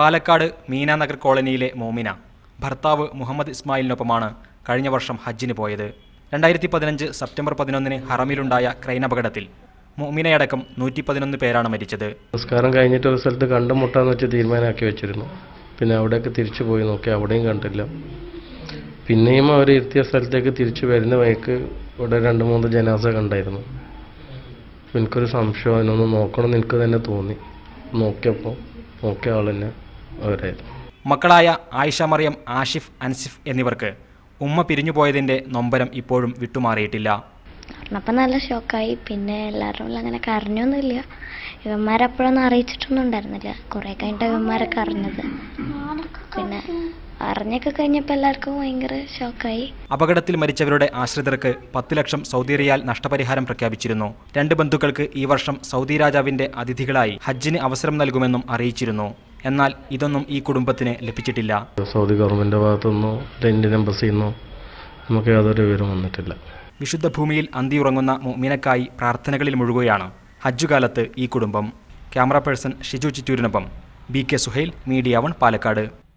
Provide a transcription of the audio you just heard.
പാലക്കാട് മീനാനഗർ കോളനിയിലെ മോമിന ഭർത്താവ് മുഹമ്മദ് ഇസ്മായിലിനൊപ്പമാണ് കഴിഞ്ഞ വർഷം ഹജ്ജിന് പോയത്. രണ്ടായിരത്തി പതിനഞ്ച് സെപ്റ്റംബർ പതിനൊന്നിന് ഹറമിലുണ്ടായ ക്രൈനപകടത്തിൽ മോമിനയടക്കം നൂറ്റി പതിനൊന്ന് പേരാണ് മരിച്ചത്. നമസ്കാരം കഴിഞ്ഞിട്ട് ഒരു സ്ഥലത്ത് കണ്ടുമുട്ടാന്ന് വെച്ച് തീരുമാനമാക്കി വെച്ചിരുന്നു. പിന്നെ അവിടെയൊക്കെ തിരിച്ചു പോയി നോക്കി അവിടെയും കണ്ടില്ല. പിന്നെയും അവർ എത്തിയ സ്ഥലത്തേക്ക് തിരിച്ചു വരുന്ന വഴിക്ക് ഇവിടെ രണ്ട് മൂന്ന് ജനാസ കണ്ടായിരുന്നു. എനിക്കൊരു സംശയം അതിനൊന്ന് നോക്കണം എന്ന് എനിക്ക് തന്നെ തോന്നി. നോക്കിയപ്പോൾ നോക്കിയ അവരായിരുന്നു മക്കളായ ആയിഷ മറിയം ആഷിഫ് അൻസിഫ് എന്നിവർക്ക് ഉമ്മ പിരിഞ്ഞുപോയതിന്റെ നൊമ്പരം ഇപ്പോഴും വിട്ടുമാറിയിട്ടില്ല. അപ്പം നല്ല ഷോക്കായി. പിന്നെ എല്ലാവരും അങ്ങനെ കരഞ്ഞൊന്നുമില്ല. ഇവന്മാരപ്പോഴൊന്നും അറിയിച്ചിട്ടൊന്നും ഉണ്ടായിരുന്നില്ല. കുറേ കഴിഞ്ഞിട്ട് ഇവന്മാരൊക്കെ അറിഞ്ഞത് പിന്നെ അറിഞ്ഞൊക്കെ കഴിഞ്ഞപ്പോൾ എല്ലാവർക്കും ഭയങ്കര ഷോക്കായി. അപകടത്തിൽ മരിച്ചവരുടെ ആശ്രിതർക്ക് പത്ത് ലക്ഷം സൗദി റിയാൽ നഷ്ടപരിഹാരം പ്രഖ്യാപിച്ചിരുന്നു. രണ്ട് ബന്ധുക്കൾക്ക് ഈ വർഷം സൗദി രാജാവിന്റെ അതിഥികളായി ഹജ്ജിന് അവസരം നൽകുമെന്നും അറിയിച്ചിരുന്നു. എന്നാൽ ഇതൊന്നും ഈ കുടുംബത്തിന് ലഭിച്ചിട്ടില്ല. സൗദി ഗവൺമെന്റ് ഭാഗത്തുനിന്നോ ഇന്ത്യൻ എംബസിയിൽ നിന്നോ നമുക്ക് യാതൊരു വിവരം വന്നിട്ടില്ല. വിശുദ്ധ ഭൂമിയിൽ അന്തിയുറങ്ങുന്ന മുഅ്മിനക്കായി പ്രാർത്ഥനകളിൽ മുഴുകുകയാണ് ഹജ്ജുകാലത്ത് ഈ കുടുംബം. Camera person Shiju ചിറ്റൂരിനൊപ്പം. B K Suhail media one Palakkad.